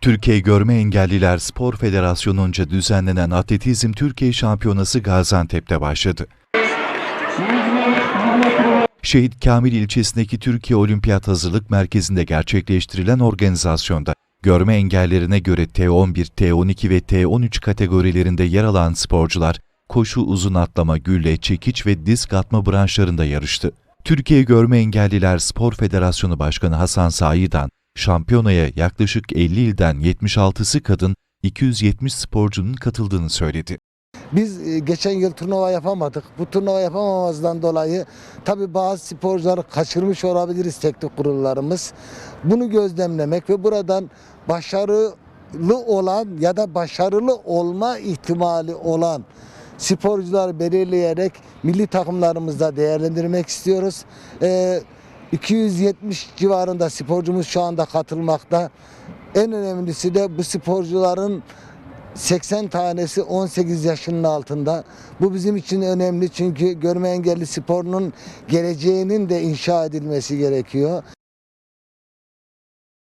Türkiye Görme Engelliler Spor Federasyonu'nca düzenlenen Atletizm Türkiye Şampiyonası Gaziantep'te başladı. Şehit Kamil ilçesindeki Türkiye Olimpiyat Hazırlık Merkezi'nde gerçekleştirilen organizasyonda görme engellerine göre T11, T12 ve T13 kategorilerinde yer alan sporcular koşu, uzun atlama, gülle, çekiç ve disk atma branşlarında yarıştı. Türkiye Görme Engelliler Spor Federasyonu Başkanı Hasan Sayidan, şampiyonaya yaklaşık 50 ilden 76'sı kadın, 270 sporcunun katıldığını söyledi. Biz e, geçen yıl turnuva yapamadık. Bu turnuva yapamamazdan dolayı tabii bazı sporcuları kaçırmış olabiliriz teknik kurullarımız. Bunu gözlemlemek ve buradan başarılı olan ya da başarılı olma ihtimali olan sporcuları belirleyerek milli takımlarımızda değerlendirmek istiyoruz. Ee, 270 civarında sporcumuz şu anda katılmakta. En önemlisi de bu sporcuların 80 tanesi 18 yaşının altında. Bu bizim için önemli çünkü görme engelli sporunun geleceğinin de inşa edilmesi gerekiyor.